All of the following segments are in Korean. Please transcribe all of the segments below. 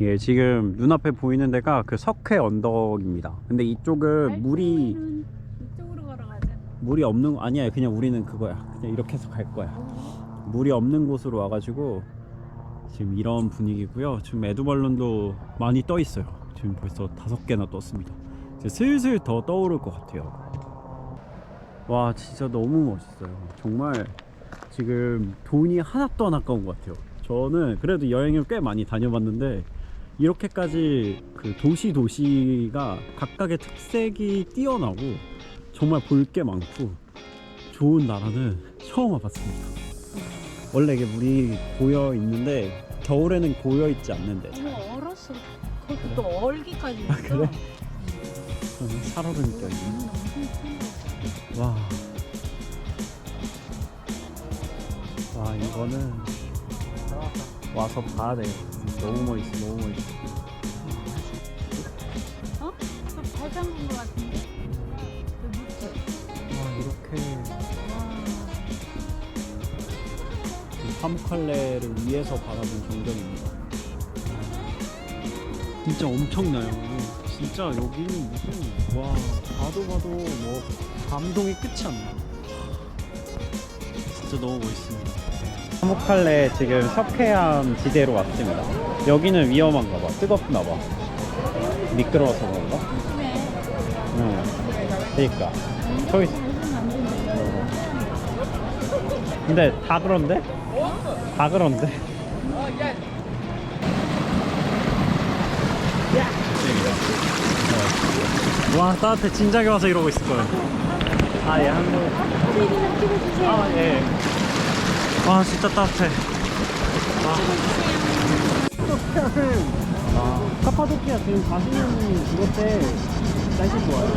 예, 지금 눈앞에 보이는 데가 그 석회 언덕입니다. 근데 이쪽은 물이 발표는 이쪽으로 걸어가자. 물이 없는 거 아니야. 그냥 우리는 그거야. 그냥 이렇게 해서 갈 거야. 물이 없는 곳으로 와가지고 지금 이런 분위기고요. 지금 에드벌룬도 많이 떠 있어요. 지금 벌써 다섯 개나 떴습니다. 이제 슬슬 더 떠오를 것 같아요. 와 진짜 너무 멋있어요. 정말 지금 돈이 하나도 안 아까운 것 같아요. 저는 그래도 여행을 꽤 많이 다녀봤는데 이렇게까지 그 도시 도시가 각각의 특색이 뛰어나고 정말 볼 게 많고 좋은 나라는 처음 와봤습니다. 원래 이게 물이 고여 있는데 겨울에는 고여 있지 않는데 잘. 어머 얼었어. 거기 또 얼기까지 있어. 그래? 저는 살얼으니까 이게. 와. 와 이거는 와서 봐야 돼. 너무 멋있어, 너무 멋있어. 어? 파무칼레를 위에서 바라본 정전입니다. 진짜 엄청나요. 진짜 여기는 무슨 와 봐도 봐도 뭐 감동이 끝이 안 나. 진짜 너무 멋있습니다. 파무칼레 지금 석회암 지대로 왔습니다. 여기는 위험한가 봐. 뜨겁나 봐. 미끄러워서 그런가? 응. 그니까. 저기 무슨 안 되는데. 근데 다 그런데? 다 그런데? 네. 와 따뜻해 진작에 와서 이러고 있을 거야 아예 한국 사진이나 찍어주세요. 아 예. 와 진짜 따뜻해. 와 카파도키아는 아, 카파도키아 지금 가시는 이것 때 날씨 좋아요.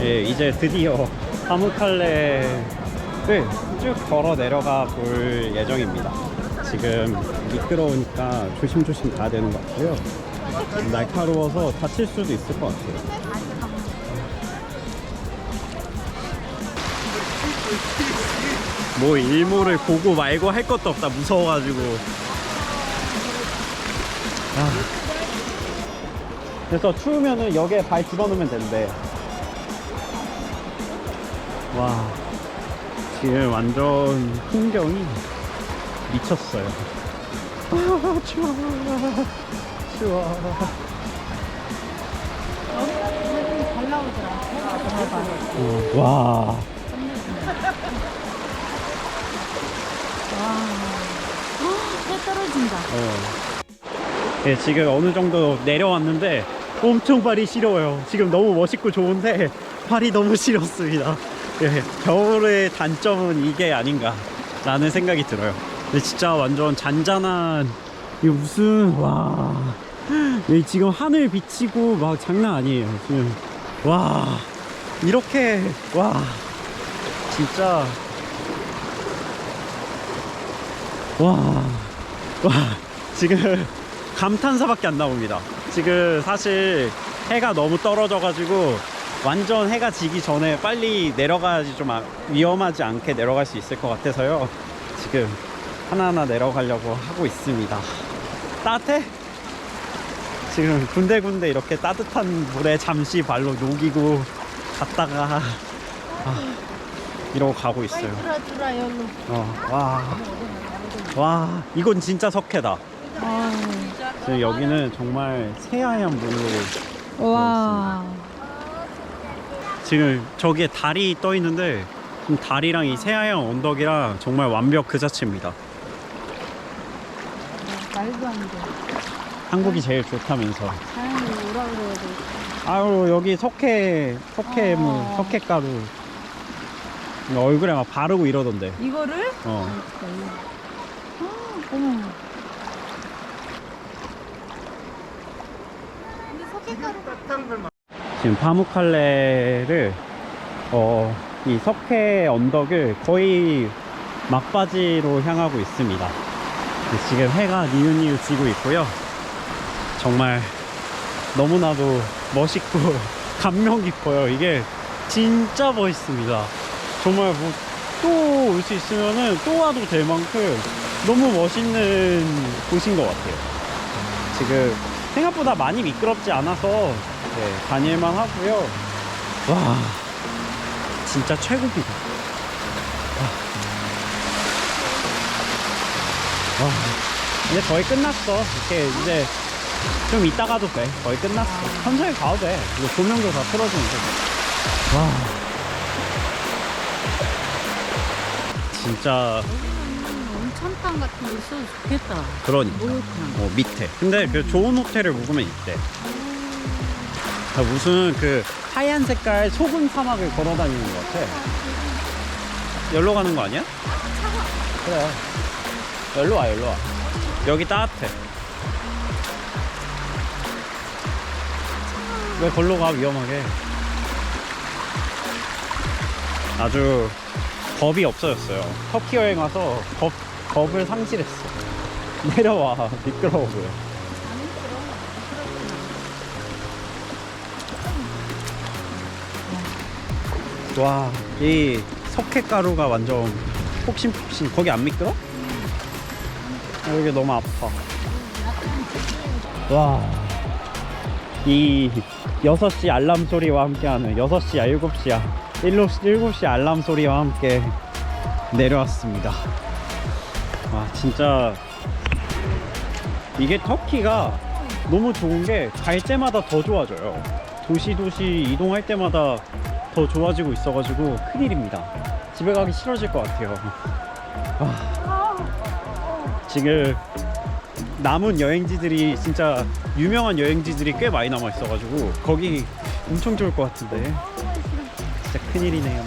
예 이제 드디어 파무칼레를 쭉 걸어 내려가 볼 예정입니다. 지금 미끄러우니까 조심조심 가야 되는 것 같고요. 날카로워서 다칠 수도 있을 것 같아요. 뭐 일몰을 보고 말고 할 것도 없다. 무서워가지고. 아. 그래서 추우면은 여기에 발 집어넣으면 된대. 와 지금 완전 풍경이 미쳤어요 아 추워 추워 잘 나오더라. 어, 와 해 떨어진다. 어. 예, 지금 어느 정도 내려왔는데 엄청 발이 시려워요. 지금 너무 멋있고 좋은데 발이 너무 시렸습니다. 예, 겨울의 단점은 이게 아닌가 라는 생각이 들어요. 근데 진짜 완전 잔잔한 이 무슨 와 예, 지금 하늘 비치고 막 장난 아니에요. 지금 와 이렇게 와 진짜 와, 와, 지금 감탄사밖에 안 나옵니다. 지금 사실 해가 너무 떨어져 가지고 완전 해가 지기 전에 빨리 내려가야지 좀 아- 위험하지 않게 내려갈 수 있을 것 같아서요. 지금 하나하나 내려가려고 하고 있습니다. 따뜻해? 지금 군데군데 이렇게 따뜻한 물에 잠시 발로 녹이고 갔다가 아, 이러고 가고 있어요. 어, 와. 와, 이건 진짜 석회다. 아. 지금 여기는 정말 새하얀 물로 와. 지금 저기에 달이 떠 있는데 이 달이랑 이 새하얀 언덕이랑 정말 완벽 그 자체입니다. 말도 안 돼. 한국이 제일 좋다면서. 사람이 오라 그래야 돼. 아유, 여기 석회, 석회물, 어. 석회 가루. 이거 얼굴에 막 바르고 이러던데. 이거를? 어. 아, 어머. 근데 석회가루 지금 파무칼레를 어, 이 석회 언덕을 거의 막바지로 향하고 있습니다. 근데 지금 해가 니은니은 지고 있고요. 정말 너무나도 멋있고 감명 깊어요. 이게 진짜 멋있습니다. 정말 뭐 또 올 수 있으면은 또 와도 될 만큼 너무 멋있는 곳인 것 같아요. 지금 생각보다 많이 미끄럽지 않아서 네, 다닐만 하고요. 와, 진짜 최고입니다. 와, 이제 거의 끝났어. 이렇게 이제 좀 이따가도 돼. 거의 끝났어. 천천히 가도 돼. 이거 조명도 다 틀어주는데. 와. 진짜 천탕 같은 거 있어도 좋겠다. 그러니까. 목욕탕. 어, 밑에. 근데 그 좋은 호텔을 묵으면 있대. 아, 무슨 그 하얀 색깔 소금 사막을 걸어 다니는 것 같아. 여기로 가는 거 아니야? 그래. 여기로 와, 여기로 와. 여기 따뜻해. 왜 걸로 가, 위험하게. 아주 겁이 없어졌어요. 터키 여행 와서 겁, 겁을 상실했어. 내려와, 미끄러워 보여. 와, 이 석회가루가 완전 폭신폭신. 거기 안 미끄러? 아, 여기 너무 아파. 와, 이 6시 알람 소리와 함께하는 6시야, 7시야. 7시, 7시 알람 소리와 함께 내려왔습니다. 와, 진짜 이게 터키가 너무 좋은 게 갈 때마다 더 좋아져요. 도시 도시 이동할 때마다 더 좋아지고 있어가지고 큰일입니다. 집에 가기 싫어질 것 같아요. 아, 지금 남은 여행지들이 진짜 유명한 여행지들이 꽤 많이 남아 있어가지고 거기 엄청 좋을 것 같은데 진짜 큰일이네요.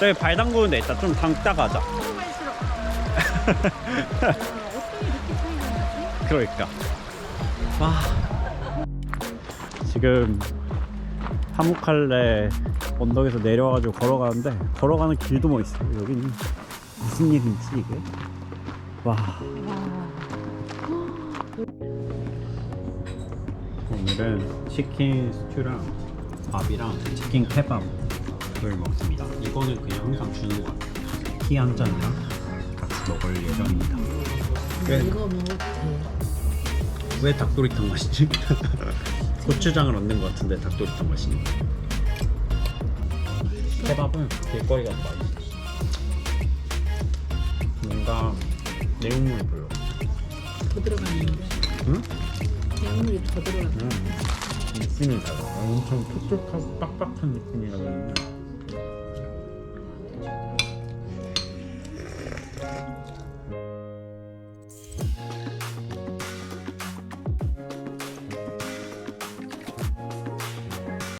저기 발 담그는 데 있다. 좀 담다 가자. 어떻게 이렇게 차이가 나지? 그러니까. 와. 지금 하무칼레 언덕에서 내려와가지고 걸어가는데 걸어가는 길도 뭐 있어. 여기는 무슨 일인지 이게. 와. 오늘은 치킨 스튜랑 밥이랑 치킨 케밥을 먹습니다. 이거는 그냥 항상 주는 것 같아요. 티 한 잔이랑 먹을 예정입니다. 왜? 이거 돼. 왜 닭도리탕 맛이지? 고추장을 얹는 것 같은데 닭도리탕 맛이네. 케밥은 길거리가 더 맛있어. 뭔가 내용물이 보여. 더 들어갔는데. 응? 내용물이 더 들어갔는데. 음, 느낌이 달라. 엄청 촉촉하고 빡빡한 느낌이 나는데